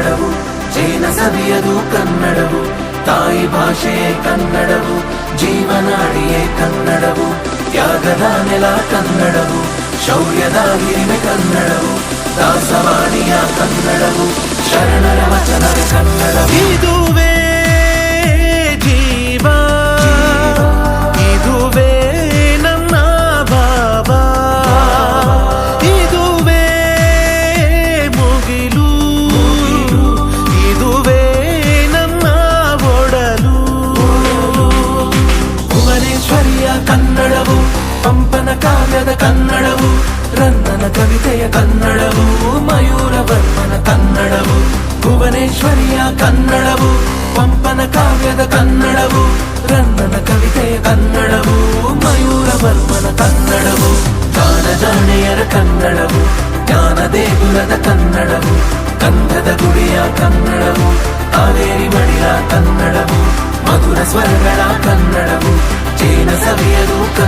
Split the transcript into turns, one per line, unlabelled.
ಕನ್ನಡವು ಜೀನ ಸವಿಯದು ಕನ್ನಡವು, ತಾಯಿ ಭಾಷೆಯೇ ಕನ್ನಡವು, ಜೀವನಾಡಿಯೇ ಕನ್ನಡವು, ತ್ಯಾಗದ ನೆಲ ಕನ್ನಡವು, ಶೌರ್ಯದ ಹಿರಿಮೆ ಕನ್ನಡವು, ದಾಸವಾಣಿಯ ಕನ್ನಡವು, ಶರಣರ ಕನ್ನಡವು, ಪಂಪನ ಕಾವ್ಯದ ಕನ್ನಡವು ರನ್ನನ ಕವಿತೆಯ ಕನ್ನಡವು, ಮಯೂರ ವರ್ಮನ ಕನ್ನಡವು, ಭುವನೇಶ್ವರಿಯ ಕನ್ನಡವು, ಪಂಪನ ಕಾವ್ಯದ ಕನ್ನಡವು ರನ್ನನ ಕವಿತೆಯ ಕನ್ನಡವು, ಮಯೂರ ವರ್ಮನ ಕನ್ನಡವು ಗಾನ ಕನ್ನಡವು ಜ್ಞಾನ ಕನ್ನಡವು ಕಂದದ ಗುಡಿಯ ಕನ್ನಡವು ಕಾವೇರಿ ಮಡಿಲ చేన సమయరూప